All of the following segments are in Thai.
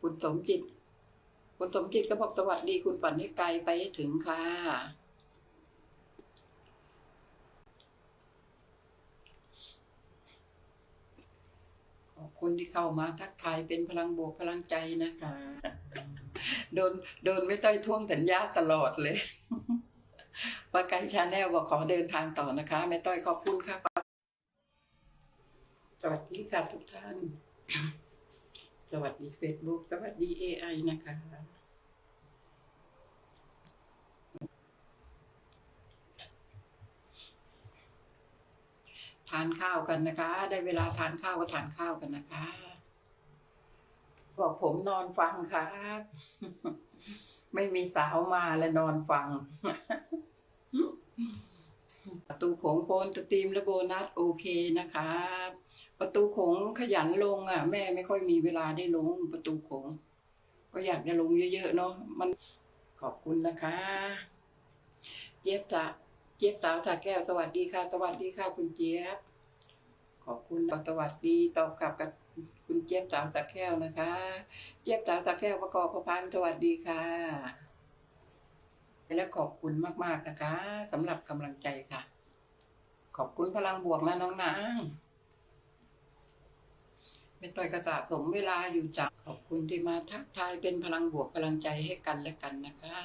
คุณสมจิต คุณสมจิตก็บอกสวัสดีคุณฝันให้ไกลไปถึงค่ะ ขอบคุณที่เข้ามาทักทายเป็นพลังบวกพลังใจนะคะ โดนโดนไม่ต้อยท่วงสัญญาตลอดเลยปาไกชาแนลบอกขอเดินทางต่อนะคะแม่ต้อยขอบคุณค่ะ สวัสดีค่ะทุกท่าน สวัสดี Facebook สวัสดี AI นะคะทานข้าวกันนะคะ ได้เวลาทานข้าวก็ทานข้าวกันนะคะ บอกผมนอนฟังครับไม่มีสาวมาและนอนฟัง ประตูโขงโพนสตรีมและโบนัสโอเคนะคะ ประตูโขงขยันลงอะ แม่ไม่ค่อยมีเวลาได้ลงประตูโขงก็อยากจะลงเยอะๆเนาะมันขอบคุณนะคะ เจี๊ยบตาเจี๊ยบสาวตาแก้วสวัสดีค่ะ สวัสดีค่ะคุณเจี๊ยบ ขอบคุณสวัสดีตอบกลับกับคุณเจี๊ยบสาวตาแก้วนะคะ เจี๊ยบสาวตาแก้วประกอบประพันธ์สวัสดีค่ะ และขอบคุณมากๆนะคะสำหรับกำลังใจค่ะ ขอบคุณพลังบวกนะน้องนาง เป็นต่อยกระสะสมเวลาอยู่จักขอบคุณที่มาทักทายเป็นพลังบวกพลังใจให้กันและกันนะคะ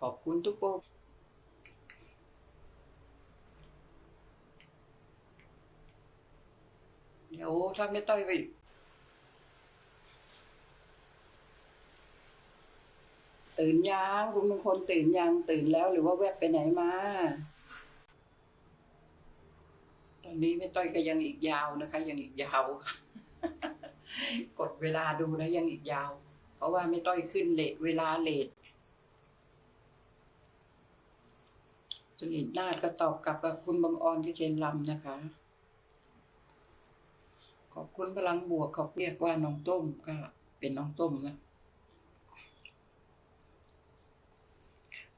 ขอบคุณทุกโปเดี๋ยวถ้าไม่ต้อยไปตื่นยังคุณมงคลตื่นยังตื่นแล้วหรือว่าแวบไปไหนมา ตอนนี้ไม่ต้อยก็ยังอีกยาวนะคะ ยังอีกยาว กดเวลาดูนะยังอีกยาว เพราะว่าไม่ต้อยขึ้นเลทเวลาเลทจนิตนาฏก็ตอบกลับกับคุณบางออนที่เจนลำนะคะ ขอบคุณพลังบวกเขาเรียกว่าน้องต้มก็เป็นน้องต้มนะ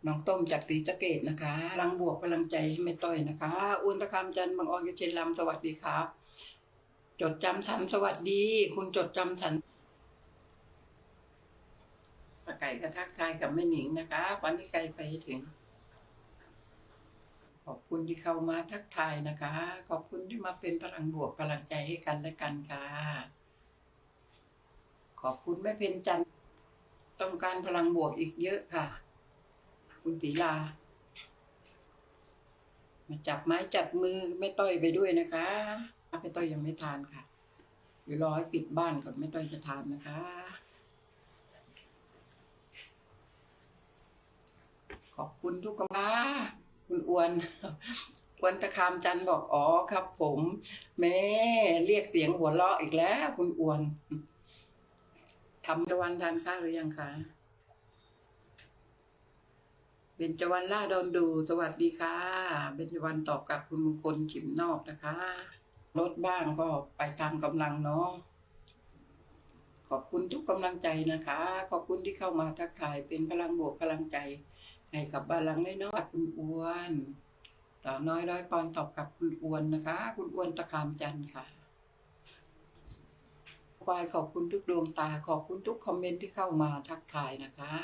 น้องต้มจากตีสะเกตนะคะพลังบวกพลังใจให้แม่ต้อยนะคะอ้วนตะคำจันบางออนยุเชนลำสวัสดีครับ จดจำฉันสวัสดี คุณจดจำฉันป้าไก่ก็ทักทายกับแม่หนิงนะคะวันที่ไกลไปถึง ขอบคุณที่เข้ามาทักทายนะคะ ขอบคุณที่มาเป็นพลังบวกพลังใจให้กันและกันค่ะ ขอบคุณแม่เพนจันต้องการพลังบวกอีกเยอะค่ะ ตีลา มาจับไม้จับมือไม่ต้อยไปด้วยนะคะไม่ต้อยยังไม่ทานค่ะเดี๋ยวรอให้ปิดบ้านก่อนไม่ต้อยจะทานนะคะ ขอบคุณทุกกำลังคุณอวนอวนตะคามจันทร์บอกอ๋อครับ ผมแม่เรียกเสียงหัวเราะอีกแล้ว คุณอวนทำตะวันทานข้าวหรือยังคะ เบญจวรรณล่าดอนดูสวัสดีค่ะ เบญจวรรณตอบกับคุณมงคลขิมนอกนะคะลดบ้างก็ไปตามกำลังเนาะขอบคุณทุกกำลังใจนะคะ ขอบคุณที่เข้ามาทักทายเป็นพลังบวกพลังใจให้กับบาลังน้อยๆคุณอ้วนต่อน้อยร้อยปอนตอบกับคุณอ้วนนะคะ คุณอ้วนตะคามจันทร์ค่ะควายขอบคุณทุกดวงตา ขอบคุณทุกคอมเมนต์ที่เข้ามาทักทายนะคะ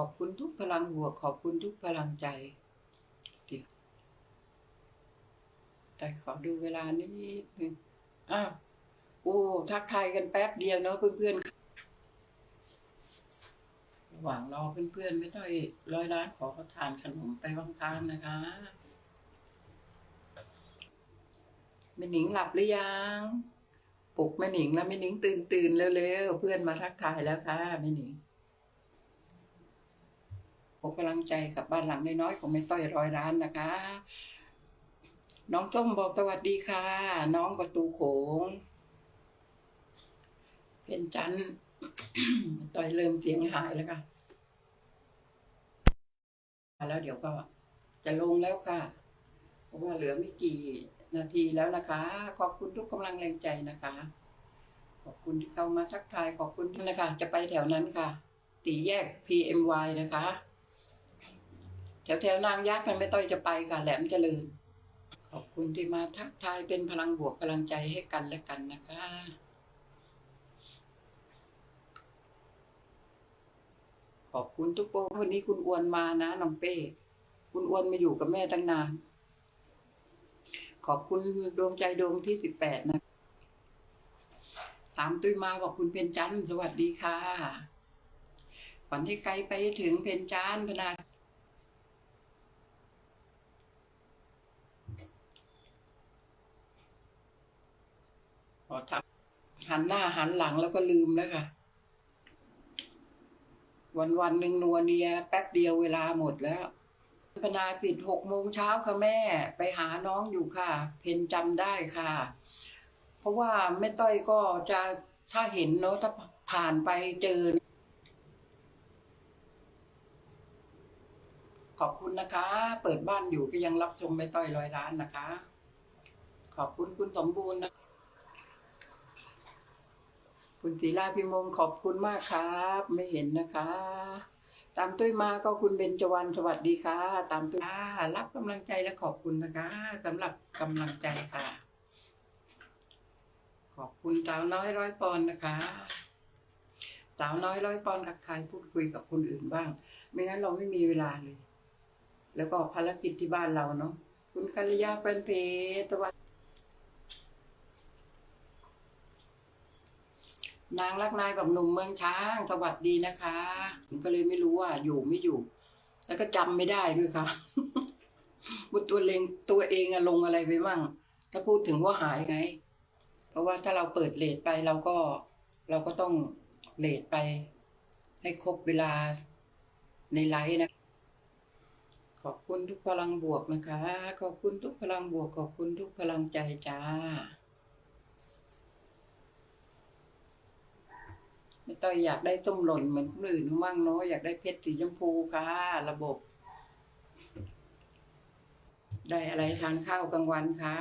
อบคุณทุกพลังบวก ขอบคุณทุกพลังใจ แต่ขอดูเวลานิดนึงอ้าวโอ้ทักทายกันแป๊บเดียวเนาะเพื่อนๆระหว่างรอเพื่อนๆ ไม่ต้องร้อยล้านขอเขาทานขนมไปบางทางนะคะแม่หนิงหลับหรือยังปลุกแม่หนิงแล้วแม่หนิงตื่นตื่นเร็วๆเพื่อนมาทักทายแล้วค่ะแม่หนิง ผมกำลังใจกับบ้านหลังน้อยๆของแม่ต้อยร้อยล้านนะคะ น้องส้มบอกสวัสดีค่ะ น้องประตูโขงเป็นจันต้อยเริ่มเสียงหายแล้วค่ะ แล้วเดี๋ยวก็จะลงแล้วค่ะ เพราะว่าเหลือไม่กี่นาทีแล้วนะคะ ขอบคุณทุกกำลังแรงใจนะคะ ขอบคุณที่เข้ามาทักทายขอบคุณนะคะ จะไปแถวนั้นค่ะ ตีแยก PMY นะคะ แถวแถวนางยักษ์มันไม่ต้อยจะไปค่ะ แหลมเจริญ ขอบคุณที่มาทักทายเป็นพลังบวกพลังใจให้กันและกันนะคะขอบคุณทุกโปวันนี้คุณอวนมานะน้องเป้ คุณอวนมาอยู่กับแม่ตั้งนาน ขอบคุณดวงใจดวงที่สิบแปดนะ ตามตุ้ยมาบอกคุณเพนจันสวัสดีค่ะฝันให้ไกลไปถึงเพนจันพนา พอทำหันหน้าหันหลังแล้วก็ลืมแล้วค่ะ วันวันหนึ่งนัวเนีย แป๊บเดียวเวลาหมดแล้วพนาปิดหกโมงเช้าค่ะแม่ ไปหาน้องอยู่ค่ะ เพนจำได้ค่ะ เพราะว่าแม่ต้อยก็จะถ้าเห็นเนาะถ้าผ่านไปเจอ ขอบคุณนะคะ เปิดบ้านอยู่ก็ยังรับชมแม่ต้อยร้อยล้านนะคะ ขอบคุณคุณสมบูรณ์นะ คุณศิลาพิมงขอบคุณมากครับ ไม่เห็นนะคะ ตามตุ้ยมาก็คุณเบญจวรรณสวัสดีค่ะ ตามตุ้ยค่ะรับกำลังใจและขอบคุณนะคะสำหรับกำลังใจค่ะ ขอบคุณสาวน้อยร้อยปอนนะคะสาวน้อยร้อยปอนด์ทักทายพูดคุยกับคนอื่นบ้าง ไม่งั้นเราไม่มีเวลาเลย แล้วก็ภารกิจที่บ้านเราเนาะคุณกัลยาเป็นเพสวัสดี นางรักนายแบบหนุ่มเมืองช้างสวัสดีนะคะผมก็เลยไม่รู้ว่าอยู่ไม่อยู่ แล้วก็จำไม่ได้ด้วยค่ะว่าตัวเองตัวเองอะลงอะไรไปมั่งถ้าพูดถึงว่าหายไง เพราะว่าถ้าเราเปิดเลทไปเราก็ เราก็ต้องเลทไป ให้ครบเวลาในไลฟ์นะขอบคุณทุกพลังบวกนะคะ ขอบคุณทุกพลังบวก ขอบคุณทุกพลังใจจ้า ไม่ต้องอยากได้ส้มหล่นเหมือนคนอื่นมั่งเนาะอยากได้เพชรสีชมพูค่ะ ระบบ ได้อะไรทานข้าวกลางวันคะ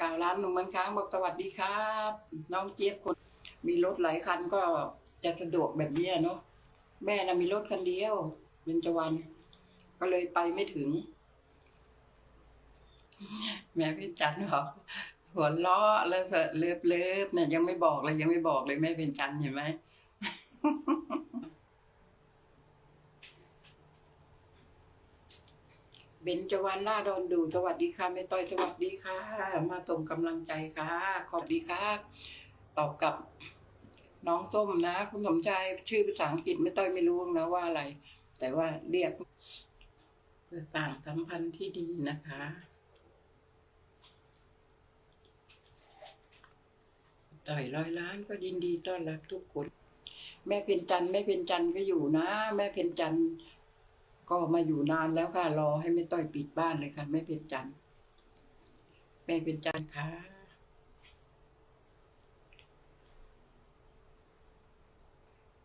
กล่าวร้านหนุ่มเมืองค้างบอกสวัสดีครับ น้องเจี๊ยบคนมีรถหลายคันก็ จะสะดวกแบบนี้เนาะแม่นะมีรถคันเดียวเป็นจวันก็เลยไปไม่ถึง แม่พี่จันบอกหัวล้อแล้วเสอเลิบเลิบเนี่ยยังไม่บอกเลยยังไม่บอกเลยแม่เป็นจันเห็นไหมเบนจวันล่าดอนดู สวัสดีค่ะแม่ต้อยสวัสดีค่ะ มาส่งกำลังใจค่ะ ขอบดีค่ะตอบกับ น้องส้มนะ คุณสมชายชื่อภาษาอังกฤษไม่ต้อยไม่รู้นะว่าอะไร แต่ว่าเรียกคือต่างสัมพันธ์ที่ดีนะคะต่อยร้อยล้านก็ยินดีต้อนรับทุกคน แม่เพ็ญจันทร์แม่เพ็ญจันทร์ก็อยู่นะ แม่เพ็ญจันทร์ก็มาอยู่นานแล้วค่ะ รอให้แม่ต้อยปิดบ้านเลยค่ะ แม่เพ็ญจันทร์แม่เพ็ญจันทร์ค่ะ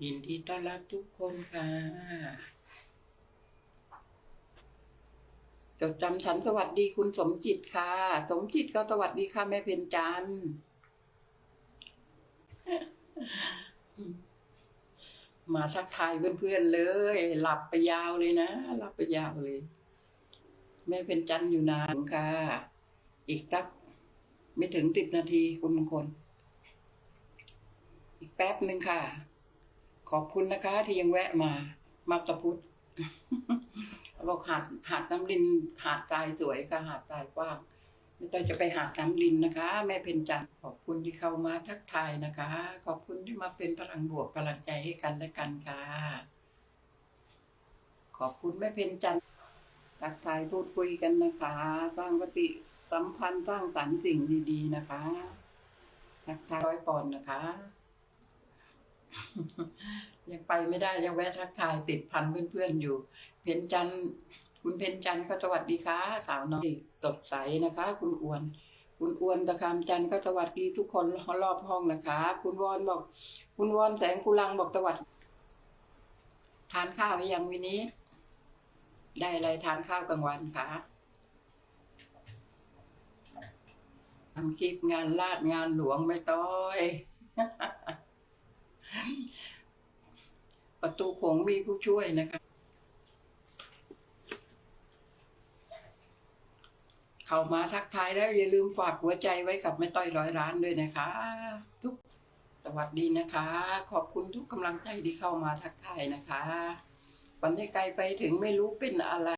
ยินดีต้อนรับทุกคนค่ะจดจำฉันสวัสดีคุณสมจิตค่ะ สมจิตก็สวัสดีค่ะแม่เพ็ญจันทร์มาทักทายเพื่อนๆเลย หลับไปยาวเลยนะ หลับไปยาวเลย แม่เพ็ญจันทร์อยู่นานค่ะ อีกสัก ไม่ถึงสิบนาทีคุณมงคล อีกแป๊บหนึ่งค่ะ ขอบคุณนะคะ ที่ยังแวะมามาตะพุทธบอกหาดหาดน้ำลิน หาดทรายสวยค่ะหาดทรายกว้างไม่ต้องจะไปหาดน้ำลินนะคะ แม่เพนจันทร์ขอบคุณที่เข้ามาทักทายนะคะ ขอบคุณที่มาเป็นพลังบวกพลังใจให้กันและกันค่ะ ขอบคุณแม่เพนจันทร์ทักทายพูดคุยกันนะคะ สร้างปฏิสัมพันธ์สร้างสรรค์สิ่งดี ๆ นะคะทักทายร้อยปอนนะคะ ยังไปไม่ได้ยังแวะทักทายติดพันเพื่อนๆอยู่ เพนจันคุณเพนจันก็สวัสดีค่ะสาวน้อยสดใสนะคะ คุณอ้วน คุณอ้วนตะคามจันก็สวัสดีทุกคนรอบห้องนะคะ คุณวอนบอก คุณวอนแสงกุลังบอกสวัสดีทานข้าวหรือยังวินี้ ได้อะไรทานข้าวกลางวันคะทำคลิปงานลาดงานหลวงไม่ต้อย ประตูโขงมีผู้ช่วยนะคะ เข้ามาทักทายแล้วอย่าลืมฝากหัวใจไว้กับแม่ต้อยร้อยร้านด้วยนะคะ ทุกสวัสดีนะคะ ขอบคุณทุกกำลังใจที่เข้ามาทักทายนะคะ วันนี้ไกลไปถึงไม่รู้เป็นอะไร